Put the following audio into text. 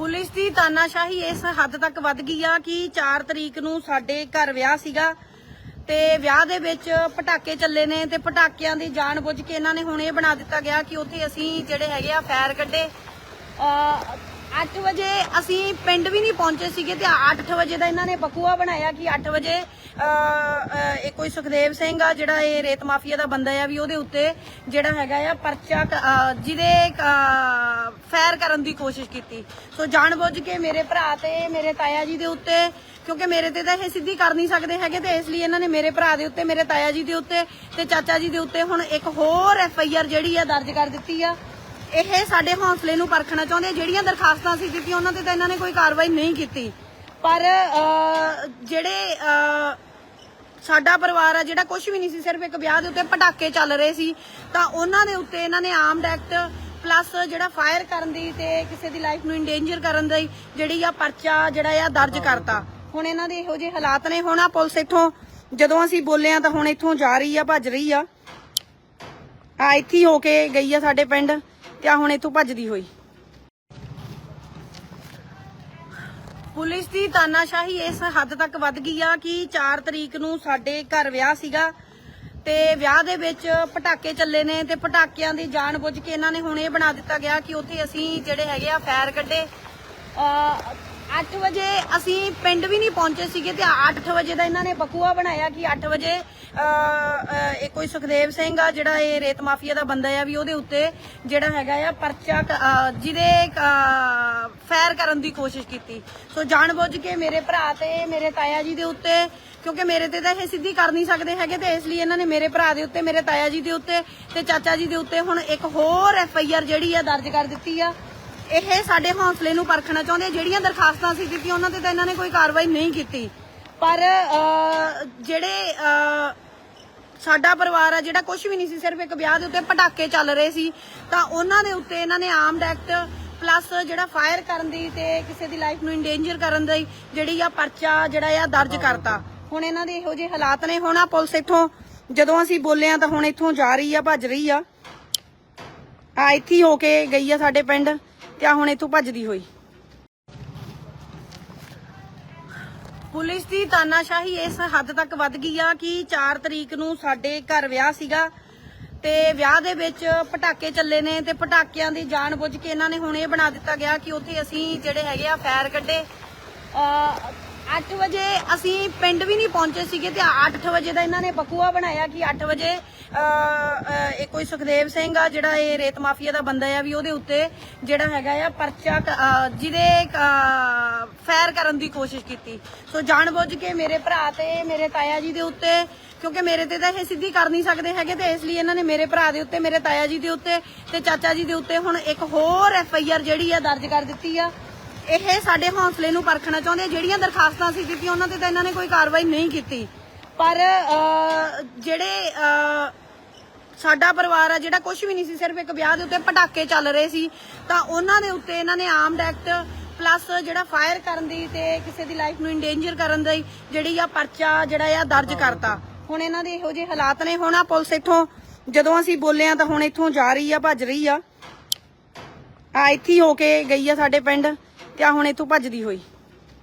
Police ਦੀ ਤਾਨਾਸ਼ਾਹੀ ਇਸ ਹੱਦ ਤੱਕ ਵੱਧ ਗਈ ਆ ਕਿ 4 ਤਰੀਕ ਨੂੰ ਸਾਡੇ ਘਰ ਵਿਆਹ ਸੀਗਾ ਤੇ ਵਿਆਹ ਦੇ ਵਿੱਚ ਪਟਾਕੇ ਚੱਲੇ ਨੇ ਤੇ ਪਟਾਕਿਆਂ ਦੀ ਜਾਣ ਬੁੱਝ ਕੇ ਇਹਨਾਂ ਨੇ ਹੁਣ ਇਹ ਬਣਾ ਦਿੱਤਾ ਗਿਆ ਕਿ ਉੱਥੇ ਅਸੀਂ ਜਿਹੜੇ ਹੈਗੇ ਆ ਫਾਇਰ ਕੱਢੇ। ਅ 8 ਵਜੇ ਅਸੀਂ ਪਿੰਡ ਵੀ ਨਹੀਂ ਪਹੁੰਚੇ ਸੀਗੇ ਤੇ 8 ਵਜੇ ਦਾ ਇਹਨਾਂ ਨੇ ਬਕੂਆ ਬਣਾਇਆ ਕਿ 8 ਵਜੇ ਇਹ ਕੋਈ ਸੁਖਦੇਵ ਸਿੰਘ ਆ ਜਿਹੜਾ ਇਹ ਰੇਤ ਮਾਫੀਆ ਦਾ ਬੰਦਾ ਆ ਵੀ ਉਹਦੇ ਉੱਤੇ ਜਿਹੜਾ ਹੈਗਾ ਆ ਪਰਚਾ ਜਿਹਦੇ ਅ, ਕਰਨ ਦੀ ਕੋਸ਼ਿਸ਼ ਕੀਤੀ। ਸੋ ਜਾਣਬੁੱਝ ਕੇ ਮੇਰੇ ਭਰਾ ਤੇ ਮੇਰੇ ਤਾਇਆ ਜੀ ਦੇ ਉੱਤੇ ਕਿਉਂਕਿ ਮੇਰੇ ਤੇ ਤਾਂ ਇਹ ਸਿੱਧੀ ਕਰ ਨਹੀਂ ਸਕਦੇ ਹੈਗੇ ਤੇ ਇਸ ਲਈ ਇਹਨਾਂ ਨੇ ਮੇਰੇ ਭਰਾ ਦੇ ਉੱਤੇ ਮੇਰੇ ਤਾਇਆ ਜੀ ਦੇ ਉੱਤੇ ਤੇ ਚਾਚਾ ਜੀ ਦੇ ਉੱਤੇ ਹੁਣ ਇੱਕ ਹੋਰ ਐਫ ਆਈ ਆਰ ਜਿਹੜੀ ਆ ਦਰਜ ਕਰ ਦਿੱਤੀ ਆ। ਇਹ ਸਾਡੇ ਹੌਸਲੇ ਨੂੰ ਪਰਖਣਾ ਚਾਹੁੰਦੇ ਆ। ਜਿਹੜੀਆਂ ਦਰਖਾਸਤਾਂ ਸੀ ਦਿੱਤੀਆਂ ਉਹਨਾਂ ਤੇ ਤਾਂ ਇਹਨਾਂ ਨੇ ਕੋਈ ਕਾਰਵਾਈ ਨਹੀਂ ਕੀਤੀ। ਪਰ ਜਿਹੜੇ ਸਾਡਾ ਪਰਿਵਾਰ ਆ ਜਿਹੜਾ ਕੁਝ ਵੀ ਨਹੀਂ ਸੀ ਸਿਰਫ ਇੱਕ ਵਿਆਹ ਦੇ ਉੱਤੇ ਪਟਾਕੇ ਚੱਲ ਰਹੇ ਸੀ ਤਾਂ ਉਹਨਾਂ ਦੇ ਉੱਤੇ ਇਹਨਾਂ ਨੇ ਆਰਮਡ ਐਕਟ ਪਲੱਸ ਜਿਹੜਾ ਫਾਇਰ ਕਰਨ ਦੀ ਤੇ ਕਿਸੇ ਦੀ ਲਾਈਫ ਨੂੰ ਇੰਡੇਂਜਰ ਕਰਨ ਦੀ ਜਿਹੜੀ ਆ ਪਰਚਾ ਜਿਹੜਾ ਆ ਦਰਜ ਕਰਤਾ। ਹੁਣ ਇਹਨਾਂ ਦੇ ਇਹੋ ਜਿਹੇ ਹਾਲਾਤ ਨੇ ਹੁਣ ਆ ਪੁਲਿਸ ਇੱਥੋਂ ਜਦੋਂ ਅਸੀਂ ਬੋਲੇ ਆ ਤਾਂ ਹੁਣ ਇੱਥੋਂ ਜਾ ਰਹੀ ਆ ਭੱਜ ਰਹੀ ਆ। ਆ ਇੱਥੇ ਹੋ ਕੇ ਗਈ ਆ ਸਾਡੇ ਪਿੰਡ ਤੇ ਆ ਹੁਣ ਇੱਥੋਂ ਭੱਜਦੀ ਹੋਈ। ਪੁਲਿਸ ਦੀ ਤਾਨਾਸ਼ਾਹੀ ਇਸ ਹੱਦ ਤੱਕ ਵੱਧ ਗਈ ਆ ਕਿ 4 ਤਰੀਕ ਨੂੰ ਸਾਡੇ ਘਰ ਵਿਆਹ ਸੀਗਾ ਤੇ ਵਿਆਹ ਦੇ ਵਿੱਚ ਪਟਾਕੇ ਚੱਲੇ ਨੇ ਤੇ ਪਟਾਕਿਆਂ ਦੀ ਜਾਣ ਬੁੱਝ ਕੇ ਇਹਨਾਂ ਨੇ ਹੁਣ ਇਹ ਬਣਾ ਦਿੱਤਾ ਗਿਆ ਕਿ ਉੱਥੇ ਅਸੀਂ ਜਿਹੜੇ ਹੈਗੇ ਆ ਫਾਇਰ ਕੱਢੇ। 8 ਵਜੇ ਅਸੀਂ ਪਿੰਡ ਵੀ ਨਹੀਂ ਪਹੁੰਚੇ ਸੀਗੇ ਤੇ 8 ਵਜੇ ਦਾ ਇਹਨਾਂ ਨੇ ਬਕੂਆ ਬਣਾਇਆ ਕਿ 8 ਵਜੇ ਇਹ ਕੋਈ ਸੁਖਦੇਵ ਸਿੰਘ ਆ, ਜਿਹੜਾ ਇਹ ਰੇਤ ਮਾਫੀਆ ਦਾ ਬੰਦਾ ਆ, ਵੀ ਉਹਦੇ ਉੱਤੇ ਜਿਹੜਾ ਹੈਗਾ ਆ ਪਰਚਾ ਜਿਹਦੇ ਫੈਰ ਕਰਨ ਦੀ ਕੋਸ਼ਿਸ਼ ਕੀਤੀ। ਸੋ ਜਾਣਬੁੱਝ ਕੇ ਮੇਰੇ ਭਰਾ ਤੇ ਮੇਰੇ ਤਾਇਆ ਜੀ ਦੇ ਉੱਤੇ, ਕਿਉਂਕਿ ਮੇਰੇ ਤੇ ਤਾਂ ਇਹ ਸਿੱਧੀ ਕਰ ਨਹੀਂ ਸਕਦੇ ਹੈਗੇ ਤੇ ਇਸ ਲਈ ਇਹਨਾਂ ਨੇ ਮੇਰੇ ਭਰਾ ਦੇ ਉੱਤੇ, ਮੇਰੇ ਤਾਇਆ ਜੀ ਦੇ ਉੱਤੇ ਤੇ ਚਾਚਾ ਜੀ ਦੇ ਉੱਤੇ ਹੁਣ ਇੱਕ ਹੋਰ ਐਫ ਆਈ ਆਰ ਜਿਹੜੀ ਆ ਦਰਜ ਕਰ ਦਿੱਤੀ ਆ। ਇਹ ਸਾਡੇ ਹੌਸਲੇ ਨੂੰ ਪਰਖਣਾ ਚਾਹੁੰਦੇ ਆ। ਜਿਹੜੀਆਂ ਦਰਖਾਸਤਾਂ ਸੀ ਦਿੱਤੀਆਂ ਉਹਨਾਂ ਤੇ ਤਾਂ ਇਹਨਾਂ ਨੇ ਕੋਈ ਕਾਰਵਾਈ ਨਹੀਂ ਕੀਤੀ। ਪਰ ਅਹ, ਜਿਹੜੇ ਅਹ, ਸਾਡਾ ਪਰਿਵਾਰ ਆ ਜਿਹੜਾ ਕੁਝ ਵੀ ਨਹੀਂ ਸੀ ਸਿਰਫ ਇੱਕ ਵਿਆਹ ਦੇ ਉੱਤੇ ਪਟਾਕੇ ਚੱਲ ਰਹੇ ਸੀ ਤਾਂ ਉਹਨਾਂ ਦੇ ਉੱਤੇ ਇਹਨਾਂ ਨੇ ਆਰਮਡ ਐਕਟ ਪਲੱਸ ਜਿਹੜਾ ਫਾਇਰ ਕਰਨ ਦੀ ਤੇ ਕਿਸੇ ਦੀ ਲਾਈਫ ਨੂੰ ਇੰਡੇਂਜਰ ਕਰਨ ਦੀ ਜਿਹੜੀ ਆ ਪਰਚਾ ਜਿਹੜਾ ਆ ਦਰਜ ਕਰਤਾ। ਹੁਣ ਇਹਨਾਂ ਦੇ ਇਹੋ ਜਿਹੇ ਹਾਲਾਤ ਨੇ। ਹੁਣ ਆ ਪੁਲਿਸ ਇੱਥੋਂ ਜਦੋਂ ਅਸੀਂ ਬੋਲੇ ਆ ਤਾਂ ਹੁਣ ਇੱਥੋਂ ਜਾ ਰਹੀ ਆ ਭੱਜ ਰਹੀ ਆ। ਆ ਇੱਥੇ ਹੀ ਹੋ ਕੇ ਗਈ ਆ ਸਾਡੇ ਪਿੰਡ। ਤੇ ਆ ਹੁਣ ਇੱਥੋਂ ਭੱਜਦੀ ਹੋਈ? ਪੁਲਿਸ ਦੀ ਤਾਨਾਸ਼ਾਹੀ ਇਸ ਹੱਦ ਤੱਕ ਵੱਧ ਗਈ ਆ ਕਿ 4 ਤਰੀਕ ਨੂੰ ਸਾਡੇ ਘਰ ਵਿਆਹ ਸੀਗਾ ਤੇ ਵਿਆਹ ਦੇ ਵਿੱਚ ਪਟਾਕੇ ਚੱਲੇ ਨੇ ਤੇ ਪਟਾਕਿਆਂ ਦੀ ਜਾਣ ਬੁੱਝ ਕੇ ਇਹਨਾਂ ਨੇ ਹੁਣ ਇਹ ਬਣਾ ਦਿੱਤਾ ਗਿਆ ਕਿ ਉੱਥੇ ਅਸੀਂ ਜਿਹੜੇ ਹੈਗੇ ਆ ਫਾਇਰ ਕੱਢੇ। 8 ਵਜੇ ਅਸੀਂ ਪਿੰਡ ਵੀ ਨਹੀਂ ਪਹੁੰਚੇ ਸੀਗੇ ਤੇ 8 ਵਜੇ ਦਾ ਇਹਨਾਂ ਨੇ ਬਕੂਆ ਬਣਾਇਆ ਕਿ 8 ਵਜੇ ਇਹ ਕੋਈ ਸੁਖਦੇਵ ਸਿੰਘ ਆ, ਜਿਹੜਾ ਇਹ ਰੇਤ ਮਾਫੀਆ ਦਾ ਬੰਦਾ ਆ ਵੀ ਉਹਦੇ ਉੱਤੇ ਜਿਹੜਾ ਹੈਗਾ ਆ ਪਰਚਾ ਜਿਹਦੇ ਫੈਰ ਕਰਨ ਦੀ ਕੋਸ਼ਿਸ਼ ਕੀਤੀ। ਸੋ ਜਾਣਬੁੱਝ ਕੇ ਮੇਰੇ ਭਰਾ ਤੇ ਮੇਰੇ ਤਾਇਆ ਜੀ ਦੇ ਉੱਤੇ, ਕਿਉਂਕਿ ਮੇਰੇ ਤੇ ਤਾਂ ਇਹ ਸਿੱਧੀ ਕਰ ਨਹੀਂ ਸਕਦੇ ਹੈਗੇ ਤੇ ਇਸ ਲਈ ਇਹਨਾਂ ਨੇ ਮੇਰੇ ਭਰਾ ਦੇ ਉੱਤੇ, ਮੇਰੇ ਤਾਇਆ ਜੀ ਦੇ ਉੱਤੇ ਤੇ ਚਾਚਾ ਜੀ ਦੇ ਉੱਤੇ ਹੁਣ ਇੱਕ ਹੋਰ ਐਫ ਆਈ ਆਰ ਜਿਹੜੀ ਆ ਦਰਜ ਕਰ ਦਿੱਤੀ ਆ। ਇਹ ਸਾਡੇ ਹੌਸਲੇ ਨੂੰ ਪਰਖਣਾ ਚਾਹੁੰਦੇ ਆ। ਜਿਹੜੀਆਂ ਦਰਖਾਸਤਾਂ ਸੀ ਦਿੱਤੀਆਂ ਉਹਨਾਂ ਤੇ ਤਾਂ ਇਹਨਾਂ ਨੇ ਕੋਈ ਕਾਰਵਾਈ ਨਹੀਂ ਕੀਤੀ। ਪਰ ਅਹ, ਜਿਹੜੇ ਸਾਡਾ ਪਰਿਵਾਰ ਆ ਜਿਹੜਾ ਕੁਝ ਵੀ ਨਹੀਂ ਸੀ ਸਿਰਫ ਇੱਕ ਵਿਆਹ ਦੇ ਉੱਤੇ ਪਟਾਕੇ ਚੱਲ ਰਹੇ ਸੀ ਤਾਂ ਉਹਨਾਂ ਦੇ ਉੱਤੇ ਇਹਨਾਂ ਨੇ ਆਰਮਡ ਐਕਟ ਪਲੱਸ ਜਿਹੜਾ ਫਾਇਰ ਕਰਨ ਦੀ ਤੇ ਕਿਸੇ ਦੀ ਲਾਈਫ ਨੂੰ ਇੰਡੇਂਜਰ ਕਰਨ ਦੀ ਜਿਹੜੀ ਆ ਪਰਚਾ ਜਿਹੜਾ ਆ ਦਰਜ ਕਰਤਾ। ਹੁਣ ਇਹਨਾਂ ਦੇ ਇਹੋ ਜਿਹੇ ਹਾਲਾਤ ਨੇ। ਹੁਣ ਆ ਪੁਲਿਸ ਇੱਥੋਂ ਜਦੋਂ ਅਸੀਂ ਬੋਲੇ ਆ ਤਾਂ ਹੁਣ ਇੱਥੋਂ ਜਾ ਰਹੀ ਆ ਭੱਜ ਰਹੀ ਆ। ਆ ਇੱਥੇ ਹੋ ਕੇ ਗਈ ਆ ਸਾਡੇ ਪਿੰਡ। ਤੇ ਆ ਹੁਣ ਇੱਥੋਂ ਭੱਜਦੀ ਹੋਈ?